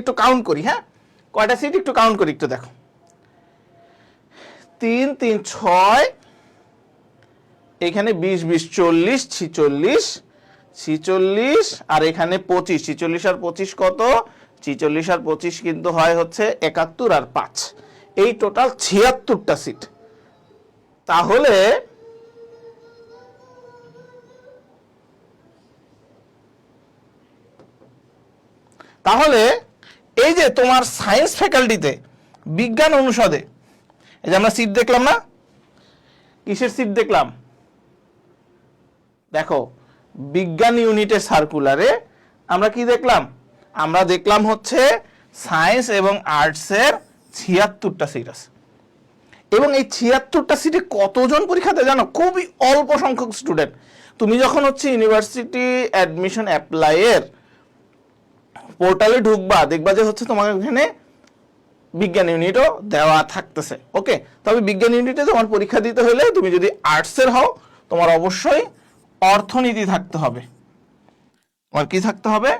একটু কাউন্ট করি হ্যাঁ? কয়টা সিট একটু কাউন্ট করি, একটু দেখো। তিন তিন, ছয়, এখানে বিশ বিশ, চল্লিশ, ছিচল্লিশ ছিচল্লিশ, আর এখানে পঁচিশ, ছিচল্লিশ আর পঁচিশ কত? ছিচল্লিশ আর পঁচিশ কিন্তু হয় হচ্ছে একাত্তর আর পাঁচ। এই টোটাল ছিয়াত্তরটা সিট তাহলে তাহলে এই যে তোমার সায়েন্স ফ্যাকাল্টিতে বিজ্ঞান অনুষদে, এই যে আমরা সিট দেখলাম না? কিসের সিট দেখলাম? দেখো, বিজ্ঞান ইউনিটের সার্কুলারে আমরা কি দেখলাম? আমরা দেখলাম হচ্ছে সায়েন্স এবং আর্টসের ছিয়াত্তরটা সিট আছে। এবং এই ছিয়াত্তরটা সিটে কতজন পরীক্ষাতে জানো? খুবই অল্প সংখ্যক স্টুডেন্ট তুমি যখন হচ্ছে ইউনিভার্সিটি অ্যাডমিশন অ্যাপ্লাইয়ের পোর্টালে ঢুকবা, দেখবা যে হচ্ছে তোমার এখানে বিজ্ঞান ইউনিটও দেওয়া থাকতেছে। ওকে তবে বিজ্ঞান ইউনিটে তোমার পরীক্ষা দিতে হলে তুমি যদি আর্টসের হও, তোমার অবশ্যই অর্থনীতি থাকতে হবে। তোমার কি থাকতে হবে?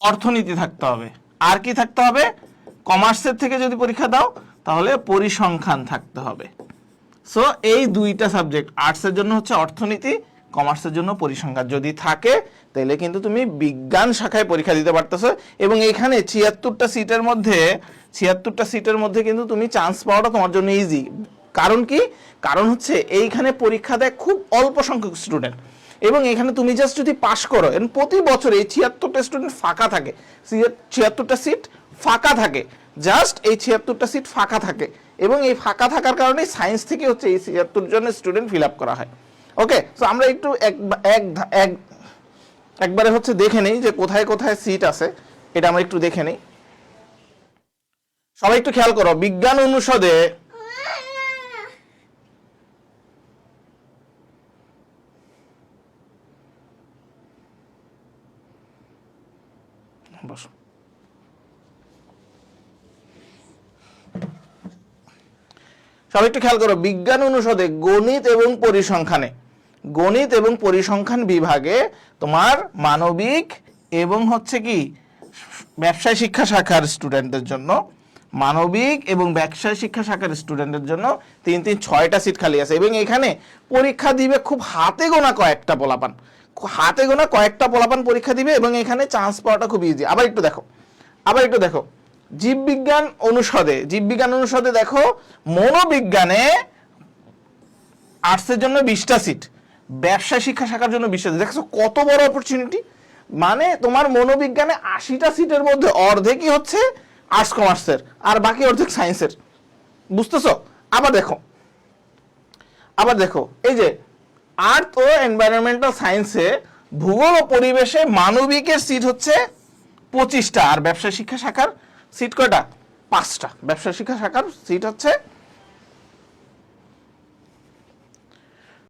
অর্থনীতি থাকতে হবে। আর কি থাকতে হবে? কমার্সের থেকে যদি পরীক্ষা দাও, তাহলে পরিসংখ্যান থাকতে হবে। সো এই দুইটা সাবজেক্ট আর্টসের জন্য হচ্ছে অর্থনীতি কমার্সের জন্য পরিসংখ্যান যদি থাকে, তাহলে কিন্তু তুমি বিজ্ঞান শাখায় পরীক্ষা দিতে পারতেছো। এবং এখানে ছিয়াত্তরটা সিটের মধ্যে, ছিয়াত্তরটা সিটের মধ্যে কিন্তু তুমি চান্স পাওয়াটা তোমার জন্য ইজি কারণ কি? কারণ হচ্ছে এইখানে পরীক্ষা দেয় খুব অল্প সংখ্যক স্টুডেন্ট এবং এখানে তুমি জাস্ট যদি পাশ করো এবং প্রতি বছর এই ছিয়াত্তরটা স্টুডেন্ট ফাঁকা থাকে। ছিয়াত্তরটা সিট ফাঁকা থাকে। জাস্ট এই ছিয়াত্তরটা সিট ফাঁকা থাকে। এবং এই ফাঁকা থাকার কারণে সায়েন্স থেকে হচ্ছে এই ছিয়াত্তর জনের স্টুডেন্ট ফিল আপ করা হয়। ওকে সো আমরা একটু এক এক একবারে হচ্ছে দেখে নেই যে কোথায় কোথায় সিট আছে। এটা আমরা একটু দেখে নেই। সবাই একটু খেয়াল করো, বিজ্ঞান অনুষদে সবাই একটু খেয়াল করো, বিজ্ঞান অনুষদে গণিত এবং পরিসংখ্যানে গণিত এবং পরিসংখ্যান বিভাগে তোমার মানবিক এবং হচ্ছে কি, ব্যবসায় শিক্ষা শাখার স্টুডেন্টদের জন্য, মানবিক এবং ব্যবসায় শিক্ষা শাখার স্টুডেন্টের জন্য তিন তিন, ছয়টা সিট খালি আছে। এবং এখানে পরীক্ষা দিবে খুব হাতে গোনা কয়েকটা পোলাপান। হাতে গোনা কয়েকটা পোলাপান পরীক্ষা দিবে এবং এখানে চান্স পাওয়াটা খুব ইজি আবার একটু দেখো, আবার একটু দেখো। জীববিজ্ঞান অনুষদে জীববিজ্ঞান অনুষদে দেখো, মনোবিজ্ঞানে আর্টসের জন্য বিশটা সিট ব্যবসা শিক্ষা শাখার জন্য সিট দেখছ কত বড় অপরচুনিটি মানে তোমার মনোবিজ্ঞানে আশিটা সিটের মধ্যে অর্ধেকই হচ্ছে আর্টস কমার্সের আর বাকি অর্ধেক সায়েন্সের বুঝতেছো? আবার দেখো। আবার দেখো, এই যে আর্থ ও এনভায়রনমেন্টাল সায়েন্সে ভূগোল ও পরিবেশে মানবিকের সিট হচ্ছে পঁচিশটা, আর ব্যবসা শিক্ষা শাখার সিট কয়টা? পাঁচটা। ব্যবসা শিক্ষা শাখার সিট হচ্ছে